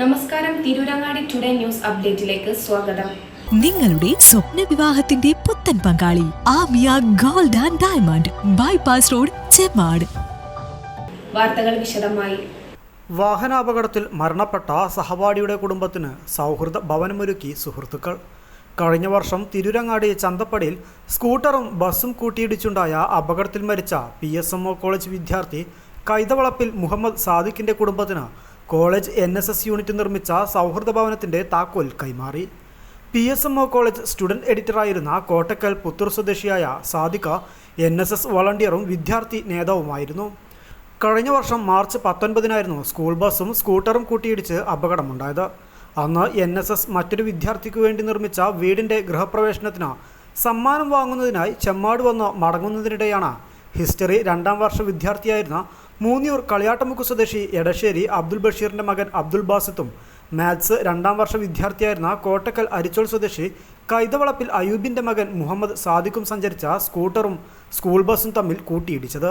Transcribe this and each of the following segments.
നമസ്കാരം Tirurangadi today news അപ്ഡേറ്റിലേക്ക് സ്വാഗതം. നിങ്ങളുടെ സ്വപ്ന വിവാഹത്തിന്റെ പുത്തൻ പങ്കാളി Amiya gold and diamond bypass road Chemmad. വാർത്തകൾ വിശദമായി. വാഹനാപകടത്തിൽ മരണപ്പെട്ട സഹപാഠിയുടെ കുടുംബത്തിന് സൗഹൃദ ഭവനമൊരുക്കി സുഹൃത്തുക്കൾ. കഴിഞ്ഞ വർഷം തിരുരങ്ങാടി ചന്തപ്പടിയിൽ സ്കൂട്ടറും ബസ്സും കൂട്ടിയിടിച്ചുണ്ടായ അപകടത്തിൽ മരിച്ച P S M O college വിദ്യാർത്ഥി കൈതവളപ്പിൽ മുഹമ്മദ് സാദിഖിന്റെ കുടുംബത്തിന് college N S S unit നിർമ്മിച്ച സൗഹൃദ ഭവനത്തിന്റെ താക്കോൽ കൈമാറി. P S M O college student എഡിറ്ററായിരുന്ന Kottakkal Puthur സ്വദേശിയായ സാദിഖ എൻ എസ് എസ് വളണ്ടിയറും വിദ്യാർത്ഥി നേതാവുമായിരുന്നു. കഴിഞ്ഞ വർഷം മാർച്ച് പത്തൊൻപതിനായിരുന്നു സ്കൂൾ ബസ്സും സ്കൂട്ടറും കൂട്ടിയിടിച്ച് അപകടമുണ്ടായത്. അന്ന് എൻ എസ് എസ് മറ്റൊരു വിദ്യാർത്ഥിക്ക് വേണ്ടി നിർമ്മിച്ച വീടിന്റെ ഗൃഹപ്രവേശനത്തിന് സമ്മാനം വാങ്ങുന്നതിനായി ചെമ്മാട് വന്ന് മടങ്ങുന്നതിനിടെയാണ് ഹിസ്റ്ററി രണ്ടാം വർഷ വിദ്യാർത്ഥിയായിരുന്ന മൂന്നിയൂർ കളിയാട്ടമുക്ക് സ്വദേശി എടശ്ശേരി അബ്ദുൽ ബഷീറിന്റെ മകൻ അബ്ദുൽ ബാസിത്തും. മാത്സ് രണ്ടാം വർഷ വിദ്യാർത്ഥിയായിരുന്ന കോട്ടക്കൽ അരിച്ചോൾ സ്വദേശി കൈതവളപ്പിൽ അയൂബിന്റെ മകൻ മുഹമ്മദ് സാദിഖും സഞ്ചരിച്ച സ്കൂട്ടറും സ്കൂൾ ബസ്സും തമ്മിൽ കൂട്ടിയിടിച്ചത്.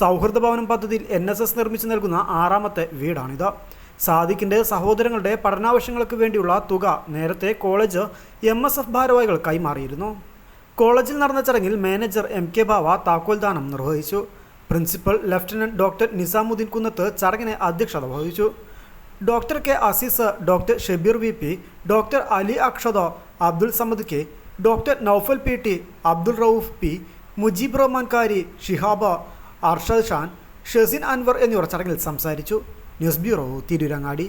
സൗഹൃദ ഭവനം പദ്ധതിയിൽ എൻ എസ് എസ് നിർമ്മിച്ചു നൽകുന്ന ആറാമത്തെ വീടാണിത്. സാദിഖിന്റെ സഹോദരങ്ങളുടെ പഠനാവശ്യങ്ങൾക്ക് വേണ്ടിയുള്ള തുക നേരത്തെ കോളേജ് എം എസ് എഫ് ഭാരവാഹികൾ കൈമാറിയിരുന്നു. കോളേജിൽ നടന്ന ചടങ്ങിൽ മാനേജർ എം കെ ബാവ താക്കോൽദാനം നിർവഹിച്ചു. Principal lieutenant doctor Nizamuddin Kunnath ചടങ്ങിന് അധ്യക്ഷത വഹിച്ചു. Doctor K Aziz doctor Shabeer V P doctor Ali അക്ഷത Abdul Samad K doctor Noufal P T Abdul Rauf P Mujeeb Rahman കാരി ഷിഹാബ അർഷദ് ഷാൻ ഷെസിൻ അൻവർ എന്നിവർ ചടങ്ങിൽ സംസാരിച്ചു. News bureau Tirurangadi.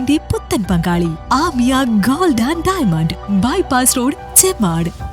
വിവാഹത്തിന്റെ പുത്തൻ പങ്കാളി Amiya gold and diamond. Bypass road Chemmad.